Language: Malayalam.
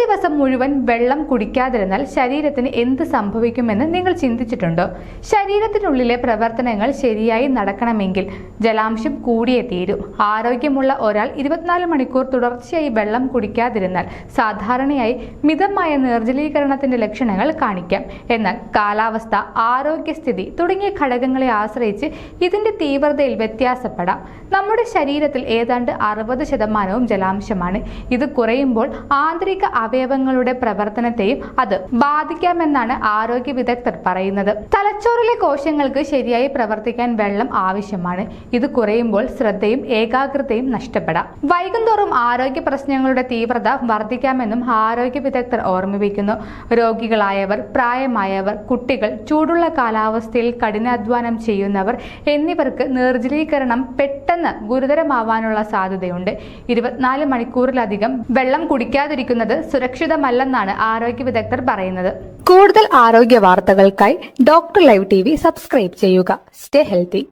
ദിവസം മുഴുവൻ വെള്ളം കുടിക്കാതിരുന്നാൽ ശരീരത്തിന് എന്ത് സംഭവിക്കുമെന്ന് നിങ്ങൾ ചിന്തിച്ചിട്ടുണ്ടോ? ശരീരത്തിനുള്ളിലെ പ്രവർത്തനങ്ങൾ ശരിയായി നടക്കണമെങ്കിൽ ജലാംശം കൂടിയേ തീരൂ. ആരോഗ്യമുള്ള ഒരാൾ ഇരുപത്തിനാല് മണിക്കൂർ തുടർച്ചയായി വെള്ളം കുടിക്കാതിരുന്നാൽ സാധാരണയായി മിതമായ നിർജലീകരണത്തിന്റെ ലക്ഷണങ്ങൾ കാണിക്കാം. എന്നാൽ കാലാവസ്ഥ ആരോഗ്യസ്ഥിതി തുടങ്ങിയ ഘടകങ്ങളെ ആശ്രയിച്ച് ഇതിന്റെ തീവ്രതയിൽ വ്യത്യാസപ്പെടാം. നമ്മുടെ ശരീരത്തിൽ ഏതാണ്ട് അറുപത് ശതമാനവും ജലാംശമാണ്. ഇത് കുറയുമ്പോൾ ആന്തരിക അവയവങ്ങളുടെ പ്രവർത്തനത്തെയും അത് ബാധിക്കാമെന്നാണ് ആരോഗ്യ വിദഗ്ധർ പറയുന്നത്. തലച്ചോറിലെ കോശങ്ങൾക്ക് ശരിയായി പ്രവർത്തിക്കാൻ വെള്ളം ആവശ്യമാണ്. ഇത് കുറയുമ്പോൾ ശ്രദ്ധയും ഏകാഗ്രതയും നഷ്ടപ്പെടാം. വൈകുന്തോറും ആരോഗ്യ പ്രശ്നങ്ങളുടെ തീവ്രത വർദ്ധിക്കാമെന്നും ആരോഗ്യ വിദഗ്ധർ ഓർമ്മിപ്പിക്കുന്നു. രോഗികളായവർ പ്രായമായവർ കുട്ടികൾ ചൂടുള്ള കാലാവസ്ഥയിൽ കഠിനാധ്വാനം ചെയ്യുന്നവർ എന്നിവർക്ക് നിർജലീകരണം പെട്ടെന്ന് ഗുരുതരമാവാനുള്ള സാധ്യതയുണ്ട്. ഇരുപത്തിനാല് മണിക്കൂറിലധികം വെള്ളം കുടിക്കാതിരിക്കുന്നത് സുരക്ഷിതമല്ലെന്നാണ് ആരോഗ്യ വിദഗ്ധർ പറയുന്നത്. കൂടുതൽ ആരോഗ്യ വാർത്തകൾക്കായി ഡോക്ടർ ലൈവ് ടി സബ്സ്ക്രൈബ് ചെയ്യുക. Stay healthy.